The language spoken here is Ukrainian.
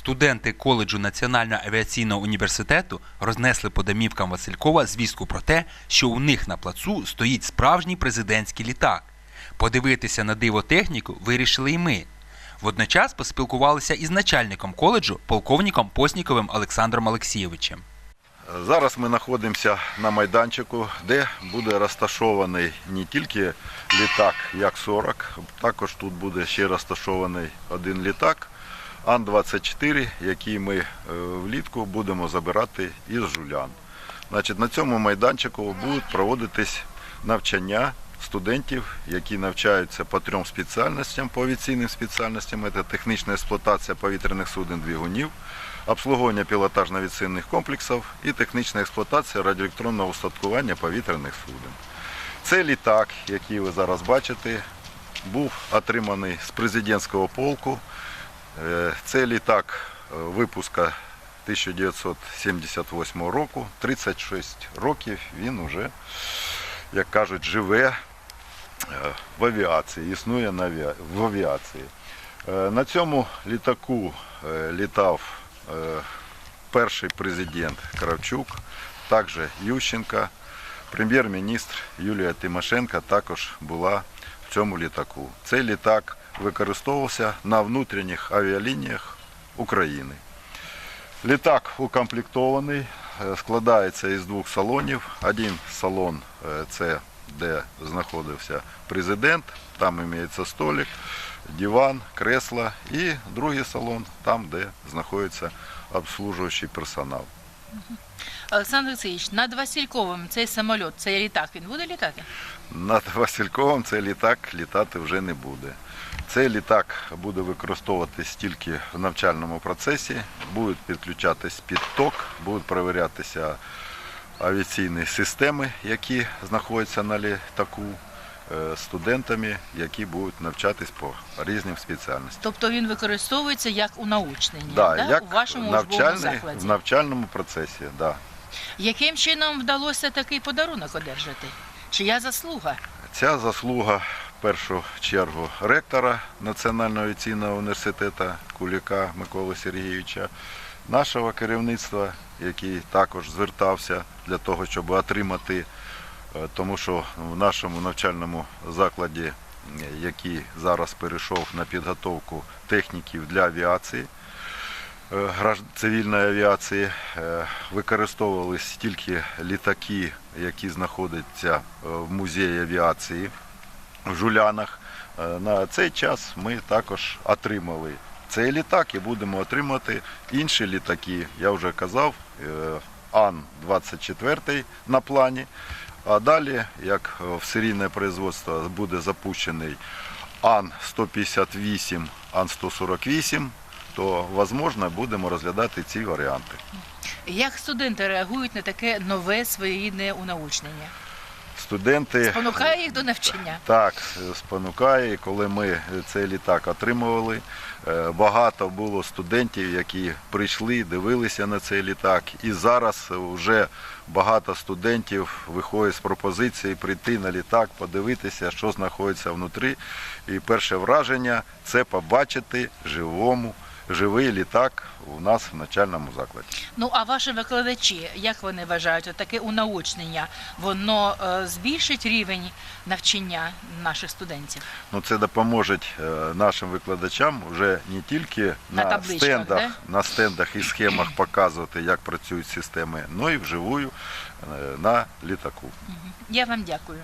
Студенти коледжу Національного авіаційного університету рознесли по домівкам Василькова звістку про те, що у них на плацу стоїть справжній президентський літак. Подивитися на диво техніку вирішили і ми. Водночас поспілкувалися із начальником коледжу, полковником Посніковим Олександром Олексійовичем. Зараз ми знаходимося на майданчику, де буде розташований не тільки літак Як-40, також тут буде ще розташований один літак Ан-24, який ми е, влітку будемо забирати із жулян. Значить, на цьому майданчику будуть проводитись навчання студентів, які навчаються по трьом спеціальностям, по авіаційним спеціальностям. Це технічна експлуатація повітряних суден двигунів, обслуговування пілотажно-авіаційних комплексів і технічна експлуатація радіоелектронного устаткування повітряних суден. Цей літак, який ви зараз бачите, був отриманий з президентського полку. Е, Це літак е, випуска 1978 року. 36 років він вже, як кажуть, живе е, в авіації, існує в авіації. На цьому літаку літав перший президент Кравчук, також Ющенка, прем'єр-міністр Юлія Тимошенко також була в цьому літаку. Цей літак використовувався на внутрішніх авіалініях України. Літак укомплектований, е, складається із двох салонів. Один салон е, це де знаходився президент, там імеється столик, диван, кресло, і другий салон, там, де знаходиться обслужуючий персонал. Олександр Олексійович, над Васильковим цей самоліт, цей літак, він буде літати? Над Васильковим цей літак літати вже не буде. Цей літак буде використовуватись тільки в навчальному процесі, будуть підключатись під ток, будуть перевірятися авіаційні системи, які знаходяться на літаку, е, студентами, які будуть навчатись по різним спеціальностям. Тобто він використовується як у научненні, Да, да? як у вашому навчальний, закладі. в навчальному процесі, да. Яким чином вдалося такий подарунок одержати? Чия заслуга? Ця заслуга першу чергу ректора Національного авіаційного університету Куліка Миколи Сергійовича, нашого керівництва, який також звертався для того, щоб отримати, е, тому що в нашому навчальному закладі, е, який зараз перейшов на підготовку техніків для авіації, е, цивільної авіації використовувались тільки літаки, які знаходяться в музеї авіації в Жулянах. Е, На цей час ми також отримали цей літак і будемо отримати інші літаки. Я вже казав, е, Ан-24 на плані. А далі, як в серійне производство буде запущений Ан-158, Ан-148, то, можливо, будемо розглядати ці варіанти. Як студенти реагують на таке нове своєрідне унаучнення? Студенти Спонукає їх до навчання? так спонукає, коли ми цей літак отримували. е, Багато було студентів, які прийшли, дивилися на цей літак. І зараз вже багато студентів виходять з пропозиції прийти на літак, подивитися, що знаходиться внутрі. І перше враження це побачити живому, живий літак у нас в навчальному закладі. Ну а ваші викладачі, як вони вважають, таке унаучнення, воно е, збільшить рівень навчання наших студентів? Ну, це допоможе е, нашим викладачам вже не тільки На на, стендах, да? на стендах і схемах показувати, як працюють системи, але й вживую е, на літаку. Я вам дякую.